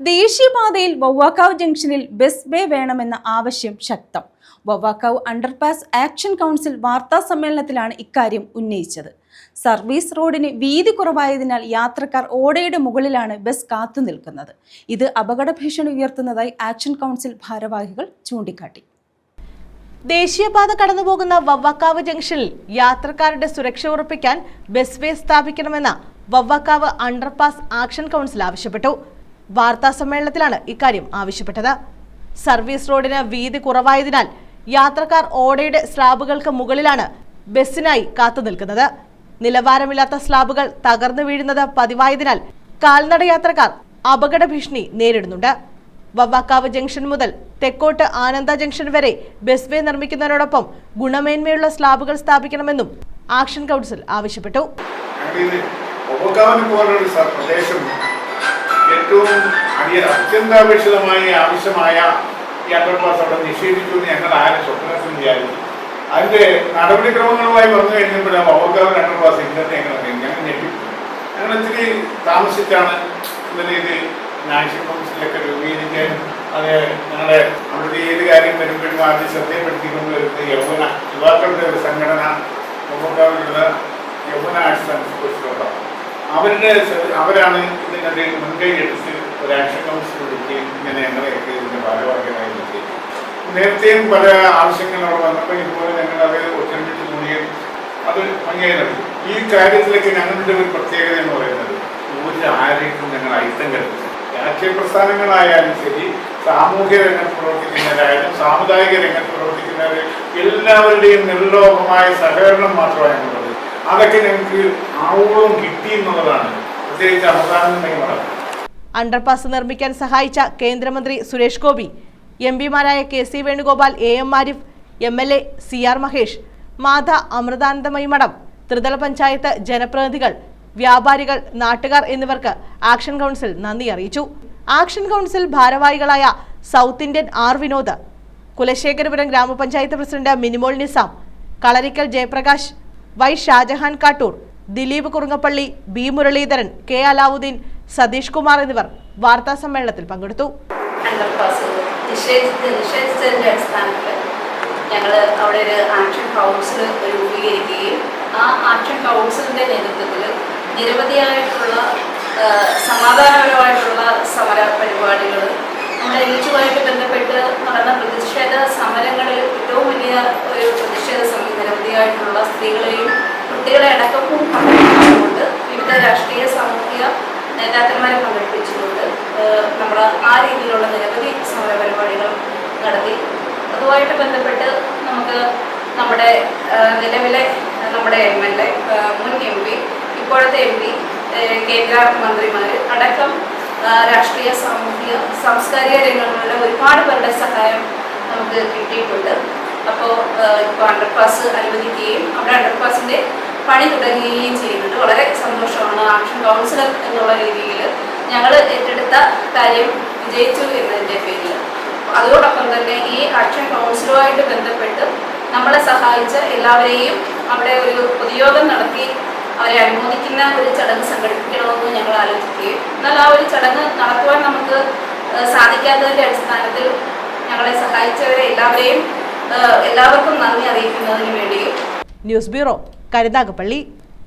ദേശീയപാതയിൽ വവ്വാക്കാവ് ജംഗ്ഷനിൽ bus bay വേണമെന്ന ആവശ്യം ശക്തം. വവ്വാക്കാവ് അണ്ടർപാസ് ആക്ഷൻ കൗൺസിൽ വാർത്താ സമ്മേളനത്തിലാണ് ഇക്കാര്യം ഉന്നയിച്ചത്. സർവീസ് റോഡിന് വീതി കുറവായതിനാൽ യാത്രക്കാർ ഓടയുടെ മുകളിലാണ് ബസ് കാത്തു നിൽക്കുന്നത്. ഇത് അപകട ഭീഷണി ഉയർത്തുന്നതായി ആക്ഷൻ കൗൺസിൽ ഭാരവാഹികൾ ചൂണ്ടിക്കാട്ടി. ദേശീയപാത കടന്നുപോകുന്ന വവ്വാക്കാവ് ജംഗ്ഷനിൽ യാത്രക്കാരുടെ സുരക്ഷ ഉറപ്പിക്കാൻ ബസ് വേ സ്ഥാപിക്കണമെന്ന വവ്വാക്കാവ് അണ്ടർപാസ് ആക്ഷൻ കൗൺസിൽ ആവശ്യപ്പെട്ടു. വാർത്താ സമ്മേളനത്തിലാണ് ഇക്കാര്യം ആവശ്യപ്പെട്ടത്. സർവീസ് റോഡിന് വീതി കുറവായതിനാൽ യാത്രക്കാർ ഓടയുടെ സ്ലാബുകൾക്ക് മുകളിലാണ് ബസ്സിനായി കാത്തുനിൽക്കുന്നത് നിലവാരമില്ലാത്ത സ്ലാബുകൾ തകർന്നു വീഴുന്നത് പതിവായതിനാൽ കാൽനട യാത്രക്കാർ അപകട ഭീഷണി നേരിടുന്നുണ്ട്. വവ്വാക്കാവ് ജംഗ്ഷൻ മുതൽ തെക്കോട്ട് ആനന്ദ ജംഗ്ഷൻ വരെ ബസ് വേ നിർമ്മിക്കുന്നതിനോടൊപ്പം ഗുണമേന്മയുള്ള സ്ലാബുകൾ സ്ഥാപിക്കണമെന്നും ആക്ഷൻ കൗൺസിൽ ആവശ്യപ്പെട്ടു. അടിയ അത്യന്താപേക്ഷിതമായി ആവശ്യമായ ഈ അണ്ടർപാസ് അവിടെ നിഷേധിച്ചു എന്ന് ഞങ്ങൾ ആരും സ്വപ്നത്തിൽ വിചാരിച്ചു. അതിന്റെ നടപടിക്രമങ്ങളുമായി വന്നു കഴിഞ്ഞപ്പോഴാണ് ഉപകാവൻ അണ്ടർപാസ് ഇല്ലെന്ന് ഞങ്ങൾ ഞങ്ങൾ ഞെട്ടി ഞങ്ങൾ ഇത്തിരി താമസിച്ചാണ് ഇന്നലെ ഇത് നാഷണൽ കൗൺസിലൊക്കെ രൂപീകരിക്കാൻ അത് ഞങ്ങളുടെ നമ്മുടെ ഏത് കാര്യം വരുമ്പോഴും ആദ്യം ശ്രദ്ധയപ്പെടുത്തിക്കൊണ്ട് വരുന്ന യൗവന യുവാക്കളുടെ ഒരു സംഘടന ഉപകാവിലുള്ള യൗവന ആർട്സ് ആൻഡ് അവരുടെ അവരാണ് ഇതിനൊരു മുൻകൈ എടുത്ത് നേരത്തെയും പല ആവശ്യങ്ങൾ അവിടെ വന്നപ്പോൾ ഇതുപോലെ ഞങ്ങൾ അത് ഒറ്റമിട്ട് കൂടിയും അത് ഭംഗിയായിരുന്നു. ഈ കാര്യത്തിലൊക്കെ ഞങ്ങളുടെ ഒരു പ്രത്യേകത എന്ന് പറയുന്നത് ഒരു ആരെയും ഞങ്ങൾ അയിത്തം കരുതുന്നത് രാഷ്ട്രീയ പ്രസ്ഥാനങ്ങളായാലും ശരി സാമൂഹ്യ രംഗത്ത് പ്രവർത്തിക്കുന്നവരായാലും സാമുദായിക രംഗത്ത് പ്രവർത്തിക്കുന്നവർ എല്ലാവരുടെയും നിർലോഭമായ സഹകരണം മാത്രമാണ് ഞങ്ങളുള്ളത് അതൊക്കെ ഞങ്ങൾക്ക് ആവോളം കിട്ടി എന്നുള്ളതാണ്. പ്രത്യേകിച്ച് അവസാനം നിയമനം അണ്ടർപാസ് നിർമ്മിക്കാൻ സഹായിച്ച കേന്ദ്രമന്ത്രി Suresh Gopi M പിമാരായ K C Venugopal A M Arif M L A C R Mahesh Mata Amritanandamayi മഠം ത്രിതല പഞ്ചായത്ത് ജനപ്രതിനിധികൾ വ്യാപാരികൾ നാട്ടുകാർ എന്നിവർക്ക് ആക്ഷൻ കൗൺസിൽ നന്ദി അറിയിച്ചു. ആക്ഷൻ കൗൺസിൽ ഭാരവാഹികളായ south Indian R Vinod Kulasekharapuram ഗ്രാമപഞ്ചായത്ത് president Minimol Nizam Kalarikkal Jayaprakash Y Shajahan Kattoor Dileep Kurungappally B Muraleedharan K Alavudeen Satheesh Kumar എന്നിവർ വാർത്താ സമ്മേളനത്തിൽ പങ്കെടുത്തു. ഞങ്ങൾ അവിടെ ഒരു ആക്ഷൻ കൗൺസിൽ രൂപീകരിക്കുകയും ആ ആക്ഷൻ കൗൺസിലിന്റെ നേതൃത്വത്തിൽ നിരവധിയായിട്ടുള്ള സമാധാനപരമായിട്ടുള്ള സമര പരിപാടികൾ നമ്മുടെ എഴുച്ചുമായിട്ട് ബന്ധപ്പെട്ട് നടന്ന പ്രതിഷേധ സമരങ്ങളിൽ ഏറ്റവും വലിയ ഒരു പ്രതിഷേധ സമരം നിരവധിയായിട്ടുള്ള സ്ത്രീകളെയും കുട്ടികളെ അടക്കവും പങ്കെടുക്കുന്നതുകൊണ്ട് വിവിധ രാഷ്ട്രീയ സാമൂഹിക നേതാക്കന്മാരെ പങ്കെടുപ്പിച്ചുകൊണ്ട് നമ്മൾ ആ രീതിയിലുള്ള നിരവധി സമര പരിപാടികൾ നടത്തി. അതുമായിട്ട് ബന്ധപ്പെട്ട് നമുക്ക് നമ്മുടെ നിലവിലെ നമ്മുടെ എം എൽ എ മുൻ എം പി ഇപ്പോഴത്തെ എം പി കേന്ദ്ര മന്ത്രിമാർ അടക്കം രാഷ്ട്രീയ സാമൂഹിക സാംസ്കാരിക രംഗങ്ങളിലെ ഒരുപാട് പേരുടെ സഹായം നമുക്ക് കിട്ടിയിട്ടുണ്ട്. അപ്പോൾ ഇപ്പോൾ അണ്ടർപാസ് അനുവദിക്കുകയും അവിടെ അണ്ടർപാസിന്റെ പണി തുടങ്ങുകയും ചെയ്യുന്നുണ്ട്. വളരെ സന്തോഷമാണ് ആക്ഷൻ കൗൺസിലർ എന്നുള്ള രീതിയിൽ ഞങ്ങൾ ഏറ്റെടുത്ത കാര്യം വിജയിച്ചു എന്നതിന്റെ പേരിൽ. അതോടൊപ്പം തന്നെ ഈ ആക്ഷൻ കൗൺസിലുമായിട്ട് ബന്ധപ്പെട്ട് നമ്മളെ സഹായിച്ച എല്ലാവരെയും അവിടെ ഒരു പൊതുയോഗം നടത്തി അവരെ അനുമോദിക്കുന്ന ഒരു ചടങ്ങ് സംഘടിപ്പിക്കണമെന്ന് ഞങ്ങൾ ആലോചിക്കുകയും എന്നാൽ ആ ഒരു ചടങ്ങ് നടത്തുവാൻ നമുക്ക് സാധിക്കാത്തതിന്റെ അടിസ്ഥാനത്തിൽ ഞങ്ങളെ സഹായിച്ചവരെ എല്ലാവരെയും എല്ലാവർക്കും നന്ദി അറിയിക്കുന്നതിന് വേണ്ടിയും. News bureau Karunagappally.